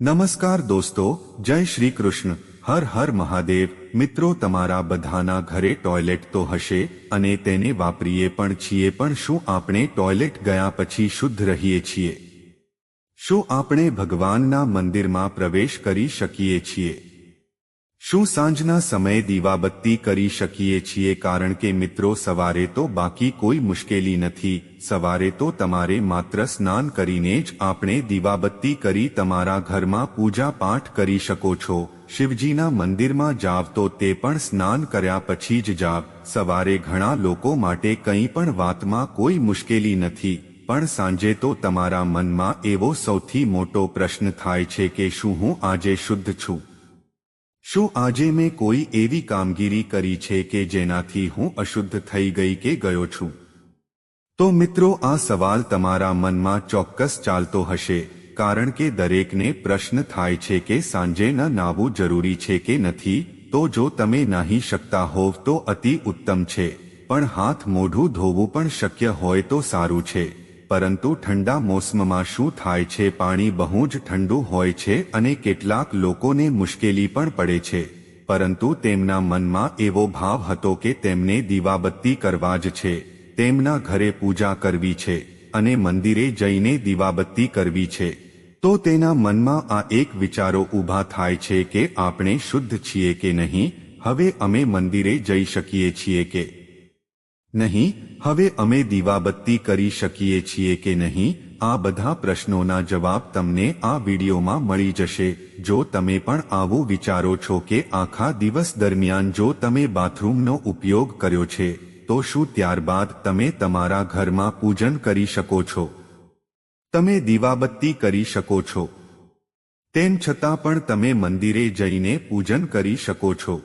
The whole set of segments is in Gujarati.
નમસ્કાર દોસ્તો, જય શ્રી કૃષ્ણ. હર હર મહાદેવ. મિત્રો, તમારા બધાના ઘરે ટોયલેટ તો હશે અને તેને વાપરીએ પણ છીએ, પણ શું આપણે ટોયલેટ ગયા પછી શુદ્ધ રહીએ છીએ? શું આપણે ભગવાનના મંદિરમાં પ્રવેશ કરી શકીએ છીએ? શું સાંજના સમયે દીવાબત્તી કરી શકીએ છીએ? કારણ કે મિત્રો, સવારે તો બાકી કોઈ મુશ્કેલી નથી. સવારે તો તમારે માત્ર સ્નાન કરીને જ આપણે દીવાબત્તી કરી તમારા ઘરમાં પૂજા પાઠ કરી શકો છો. શિવજીના મંદિરમાં જાવ તો તે પણ સ્નાન કર્યા પછી જ જાવ. સવારે ઘણા લોકો માટે કંઈ પણ વાતમાં કોઈ મુશ્કેલી નથી. પણ સાંજે તો તમારા મનમાં એવો સૌથી મોટો પ્રશ્ન થાય છે કે શું હું આજે શુદ્ધ છું? શું આજે મેં કોઈ એવી કામગીરી કરી છે કે જેનાથી હું અશુદ્ધ થઈ ગઈ કે ગયો છું? તો મિત્રો, આ સવાલ તમારા મનમાં ચોક્કસ ચાલતો હશે, કારણ કે દરેકને પ્રશ્ન થાય છે કે સાંજે ન નાવું જરૂરી છે કે નથી, તો જો તમે નાહી શકતા હોવ તો અતિ ઉત્તમ છે, પણ હાથ મોઢું ધોવું પણ શક્ય હોય તો સારું છે. પરંતુ ઠંડા મોસમમાં શું થાય છે? પાણી બહુ જ ઠંડુ હોય છે અને કેટલાક લોકોને મુશ્કેલી પણ પડે છે. પરંતુ તેમના મનમાં એવો ભાવ હતો કે તેમને દીવાબત્તી કરવા જ છે. તેમના ઘરે પૂજા કરવી છે અને મંદિરે જઈને દીવાબત્તી કરવી છે. તો તેના મનમાં આ એક વિચારો ઊભા થાય છે કે આપણે શુદ્ધ છીએ કે નહીં? હવે અમે મંદિરે જઈ શકીએ છીએ કે નહીં, હવે અમે દીવાબત્તી કરી શકીએ છીએ કે નહીં? આ બધા પ્રશ્નોના જવાબ તમને આ વિડીયોમાં મળી જશે. જો તમે પણ આવું વિચારો છો કે આખા દિવસ દરમિયાન જો તમે બાથરૂમનો ઉપયોગ કર્યો છે, તો શું ત્યારબાદ તમે તમારા ઘરમાં પૂજન કરી શકો છો? તમે દીવાબત્તી કરી શકો છો. તેમ છતાં પણ તમે મંદિરે જઈને પૂજન કરી શકો છો.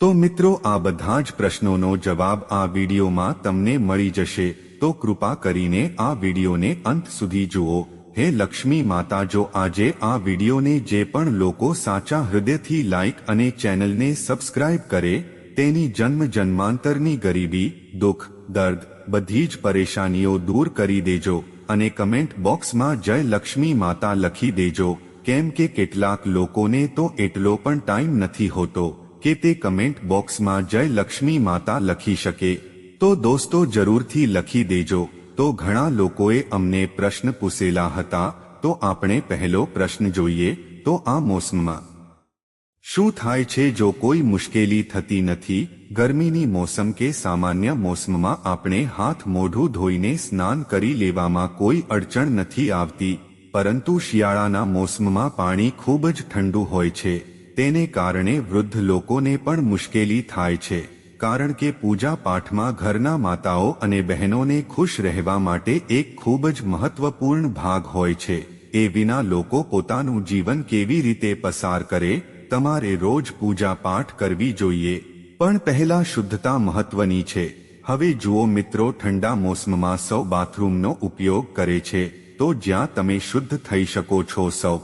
તો મિત્રો, આ બધા જ પ્રશ્નોનો જવાબ આ વિડીયોમાં તમને મળી જશે. તો કૃપા કરીને આ વિડીયોને અંત સુધી જુઓ. હે લક્ષ્મી માતા, જો આજે આ વિડીયોને જે પણ લોકો સાચા હૃદયથી લાઇક અને ચેનલને સબસ્ક્રાઇબ કરે, તેની જન્મ જન્માંતરની ગરીબી, દુઃખ, દર્દ, બધી જ પરેશાનીઓ દૂર કરી દેજો અને કમેન્ટ બોક્સમાં જય લક્ષ્મી માતા લખી દેજો. કેમ કે કેટલાક લોકોને તો એટલો પણ ટાઈમ નથી હોતો. કે તે કમેન્ટ બોક્સમાં જય લક્ષ્મી માતા લખી શકે, તો દોસ્તો જરૂરથી લખી દેજો. તો ઘણા લોકોએ અમને પ્રશ્ન પૂછેલા હતા, તો આપણે પહેલો પ્રશ્ન જોઈએ, તો આ મોસમમાં. શું થાય છે જો કોઈ મુશ્કેલી થતી નથી? ગરમીની મોસમ કે સામાન્ય મોસમમાં આપણે હાથ મોઢું ધોઈને સ્નાન કરી લેવામાં કોઈ અડચણ નથી આવતી, પરંતુ શિયાળાના મોસમમાં પાણી ખૂબ જ ઠંડુ હોય છે. તેને કારણે વૃદ્ધ લોકોને પણ મુશ્કેલી થાય છે, કારણ કે પૂજા પાઠમાં ઘરના માતાઓ અને બહેનોને ખુશ રહેવા માટે એક ખૂબ જ મહત્વપૂર્ણ ભાગ હોય છે. એ વિના લોકો પોતાનું જીવન કેવી રીતે પસાર કરે, તમારે રોજ પૂજા પાઠ કરવી જોઈએ. પણ પહેલા શુદ્ધતા મહત્વની છે. હવે જુઓ મિત્રો ઠંડા મોસમમાં સૌ બાથરૂમનો ઉપયોગ કરે છે, તો જ્યાં તમે શુદ્ધ થઈ શકો છો સૌ.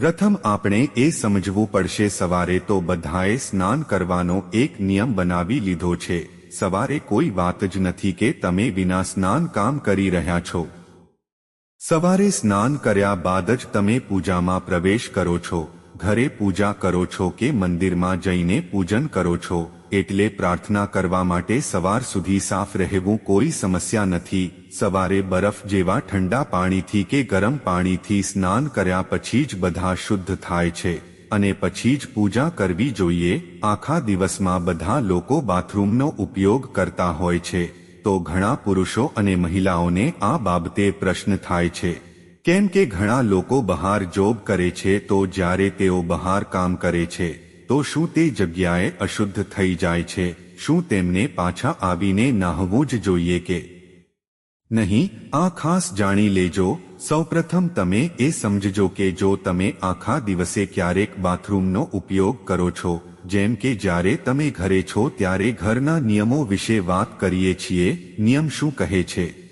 પ્રથમ આપણે એ સમજવું પડશે, સવારે તો બધાએ સ્નાન કરવાનો એક નિયમ બનાવી લીધો છે. સવારે કોઈ વાત જ નથી કે તમે વિના સ્નાન કામ કરી રહ્યા છો. સવારે સ્નાન કર્યા બાદ જ તમે પૂજામાં પ્રવેશ કરો છો. ઘરે પૂજા કરો છો કે મંદિરમાં જઈને પૂજન કરો છો. એટલે પ્રાર્થના કરવા માટે સવાર સુધી સાફ રહેવું કોઈ સમસ્યા નથી. સવારે બરફ જેવા ઠંડા પાણીથી કે ગરમ પાણીથી સ્નાન કર્યા પછી જ બધા શુદ્ધ થાય છે. અને પછી જ પૂજા કરવી જોઈએ. આખા દિવસમાં બધા લોકો બાથરૂમનો ઉપયોગ કરતા હોય છે. તો ઘણા પુરુષો અને મહિલાઓને આ બાબતે પ્રશ્ન થાય છે. કેમ કે ઘણા લોકો બહાર જોબ કરે છે તો જ્યારે તેઓ બહાર કામ કરે છે. તો શું તે જગ્યાએ અશુદ્ધ થઈ જાય છે? શું તેમને પાછા આવીને નાહવું જ જોઈએ કે? નહીં, આ ખાસ જાણી લેજો. સૌપ્રથમ તમે એ સમજજો કે જો તમે આખા દિવસે ક્યારેક બાથરૂમનો ઉપયોગ કરો છો, જેમ કે જ્યારે તમે ઘરે છો ત્યારે ઘરના નિયમો વિશે વાત કરીએ છીએ, નિયમ શું કહે છે?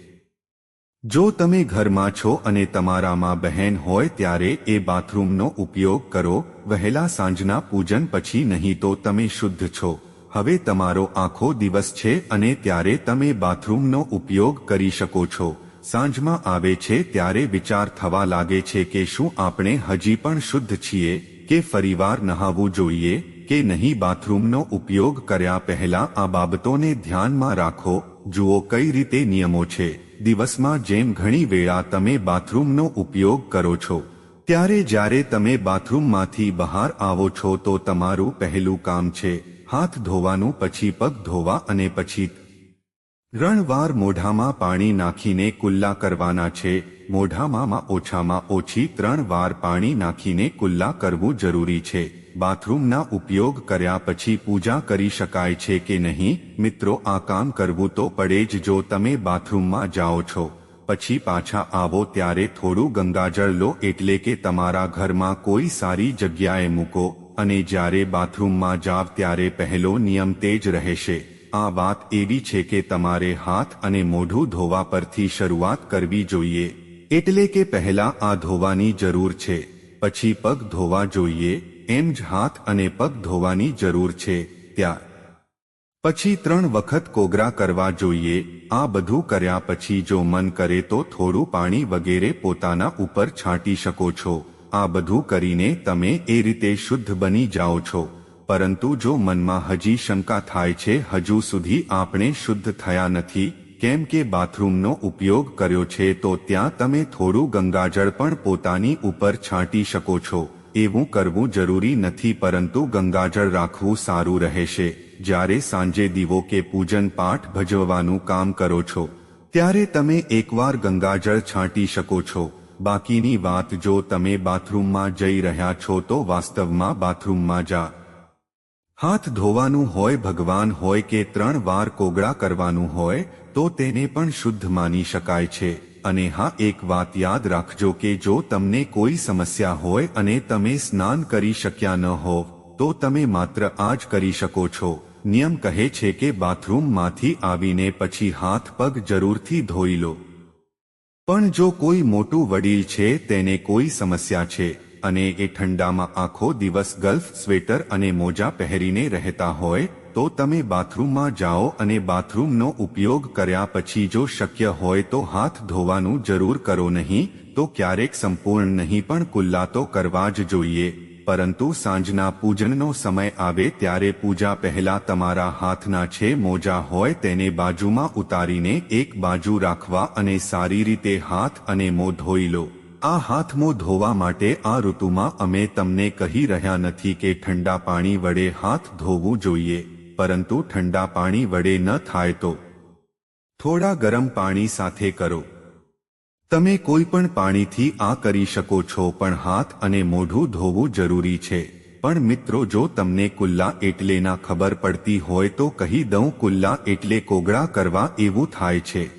જો તમે ઘરમાં છો અને તમારામાં બહેન હોય ત્યારે એ બાથરૂમનો ઉપયોગ કરો, વહેલા સાંજના પૂજન પછી નહીં તો તમે શુદ્ધ છો. હવે તમારો આખો દિવસ છે અને ત્યારે તમે બાથરૂમનો ઉપયોગ કરી શકો છો. સાંજમાં આવે છે ત્યારે વિચાર થવા લાગે છે કે શું આપણે હજી પણ શુદ્ધ છીએ, કે ફરીવાર નહાવું જોઈએ, કે નહીં બાથરૂમનો ઉપયોગ કર્યા પહેલા આ બાબતોને ધ્યાનમાં રાખો. જુઓ કઈ રીતે નિયમો છે. દિવસમાં જેમ ઘણી વેળા તમે બાથરૂમનો ઉપયોગ કરો છો, ત્યારે જ્યારે તમે બાથરૂમમાંથી બહાર આવો છો તો તમારું પહેલું કામ છે હાથ ધોવાનું, પછી પગ ધોવા અને પછી રણવાર મોઢામાં પાણી નાખીને કુલ્લા કરવાના છે. મોઢામાં ઓછામાં ઓછી ત્રણ વાર પાણી નાખીને કુલ્લા કરવું જરૂરી છે. બાથરૂમના ઉપયોગ કર્યા પછી પૂજા કરી શકાય છે કે નહીં? મિત્રો, આ કામ કરવું તો પડે જ જો તમે બાથરૂમમાં જાઓ છો. પછી પાછા આવો ત્યારે થોડું ગંગાજળ લો એટલે કે તમારા ઘરમાં કોઈ સારી જગ્યાએ મૂકો. અને જ્યારે બાથરૂમમાં જાવ ત્યારે પહેલો નિયમ તે જ રહેશે. આ વાત એવી છે કે તમારે હાથ અને મોઢું ધોવા પરથી શરૂઆત કરવી જોઈએ. એટલે કે પહેલા આ ધોવાની જરૂર છે, પછી પગ ધોવા જોઈએ, એમ જ હાથ અને પગ ધોવાની જરૂર છે ત્યાં પછી ત્રણ વખત કોગરા કરવા જોઈએ, આ બધું કર્યા પછી જો મન કરે તો થોડું પાણી વગેરે પોતાના ઉપર છાંટી શકો છો. આ બધું કરીને તમે એ રીતે શુદ્ધ બની જાઓ છો. પરંતુ જો મનમાં હજી શંકા થાય છે, હજુ સુધી આપણે શુદ્ધ થયા નથી કેમ કે બાથરૂમનો ઉપયોગ કર્યો છે તો ત્યાં તમે થોડું ગંગાજળ પણ પોતાની ઉપર છાંટી શકો છો. એવું કરવું જરૂરી નથી પરંતુ ગંગાજળ રાખવું સારું રહેશે. જ્યારે સાંજે દીવો કે પૂજન પાઠ ભજવવાનું કામ કરો છો, ત્યારે તમે એકવાર ગંગાજળ છાંટી શકો છો. બાકીની વાત જો તમે બાથરૂમમાં જઈ રહ્યા છો તો વાસ્તવમાં બાથરૂમમાં જા. હાથ ધોવાનું હોય, ભગવાન હોય કે ત્રણ વાર કોગળા કરવાનું હોય, તો તેને પણ શુદ્ધ માની શકાય છે. અને હા, એક વાત યાદ રાખજો કે જો તમને કોઈ સમસ્યા હોય અને તમે સ્નાન કરી શક્યા ન હો, તો તમે માત્ર આ જ કરી શકો છો. નિયમ કહે છે કે બાથરૂમમાંથી આવીને પછી હાથ પગ જરૂરથી ધોઈ લો. પણ જો કોઈ મોટું વડીલ છે, તેને કોઈ સમસ્યા છે. અને એ ઠંડામાં આખો, દિવસ, ગલ્ફ, સ્વેટર અને મોજા પહેરીને રહેતા હોય, તો તમે બાથરૂમમાં જાઓ અને બાથરૂમનો ઉપયોગ કર્યા પછી જો શક્ય હોય તો હાથ ધોવાનું જરૂર કરો નહીં, તો ક્યારેક સંપૂર્ણ નહીં પણ કુલ્લા તો કરવા જ જોઈએ. પરંતુ સાંજના પૂજનનો સમય આવે ત્યારે પૂજા પહેલા તમારા હાથના છે મોજા હોય તેને બાજુમાં ઉતારીને એક બાજુ રાખવા અને સારી રીતે હાથ અને મોં ધોઈ લો. આ હાથમો ધોવા માટે આ ઋતુમાં અમે તમને કહી રહ્યા નથી કે ઠંડા પાણી વડે હાથ ધોવું જોઈએ, પરંતુ ઠંડા પાણી વડે ન થાય તો. થોડા ગરમ પાણી સાથે કરો. તમે કોઈ પણ પાણીથી આ કરી શકો છો, પણ હાથ અને મોઢું ધોવું જરૂરી છે. પણ મિત્રો, જો તમને કુલ્લા એટલે ના ખબર પડતી હોય તો કહી દઉં, કુલ્લા એટલે કોગળા કરવા એવું થાય છે.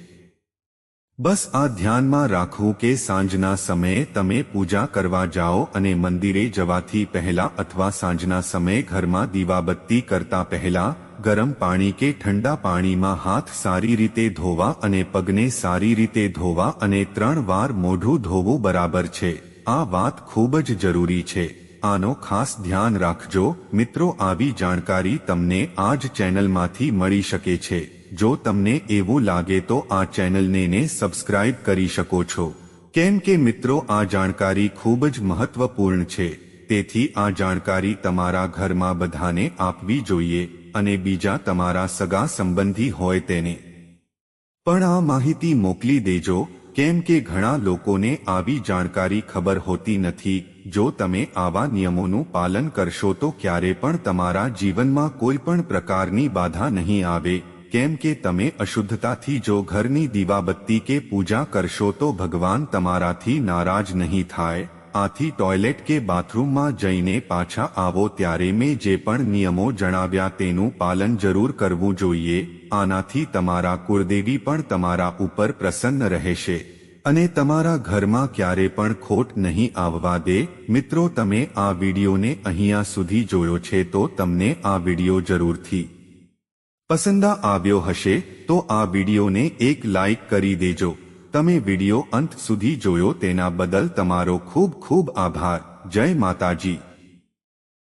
બસ આ ધ્યાનમાં રાખવું કે સાંજના સમયે તમે પૂજા કરવા જાઓ અને મંદિરે જવાથી પહેલા અથવા સાંજના સમયે ઘરમાં દીવાબત્તી કરતા પહેલા ગરમ પાણી કે ઠંડા પાણીમાં હાથ સારી રીતે ધોવા અને પગને સારી રીતે ધોવા અને ત્રણ વાર મોઢું ધોવું બરાબર છે. આ વાત ખૂબ જ જરૂરી છે. આનો ખાસ ધ્યાન રાખજો. મિત્રો, આવી જાણકારી તમને આ જ ચેનલમાંથી મળી શકે છે. જો તમને એવું લાગે તો આ ચેનલને ને સબસ્ક્રાઇબ કરી શકો છો. કેમ કે મિત્રો, આ જાણકારી ખૂબ જ મહત્વપૂર્ણ છે. તેથી આ જાણકારી તમારા ઘરમાં બધાને આપવી જોઈએ અને બીજા તમારા સગા સંબંધી હોય તેને. પણ આ માહિતી મોકલી દેજો, કેમ કે ઘણા લોકોને આવી જાણકારી ખબર હોતી નથી. જો તમે આવા નિયમોનું પાલન કરશો તો ક્યારે પણ તમારા જીવનમાં કોઈ પણ પ્રકારની બાધા નહીં આવે. કેમ કે તમે અશુદ્ધતાથી જો ઘરની દીવાબત્તી કે પૂજા કરશો તો ભગવાન તમારાથી નારાજ નહીં થાય. આથી ટોયલેટ કે બાથરૂમમાં જઈને પાછા આવો ત્યારે મેં જે પણ નિયમો જણાવ્યા તેનું પાલન જરૂર કરવું જોઈએ. આનાથી તમારા કુળદેવી પણ તમારા ઉપર પ્રસન્ન રહેશે. અને તમારા ઘરમાં ક્યારે પણ ખોટ નહીં આવવા દે. મિત્રો, તમે આ વિડીયોને અહીંયા સુધી જોયો છે તો તમને આ વીડિયો જરૂરથી પસંદા આવ્યો હશે તો આ વિડીયોને એક લાઇક કરી દેજો. તમે વીડિયો અંત સુધી જોયો તેના બદલ તમારો ખૂબ ખૂબ આભાર. જય માતાજી.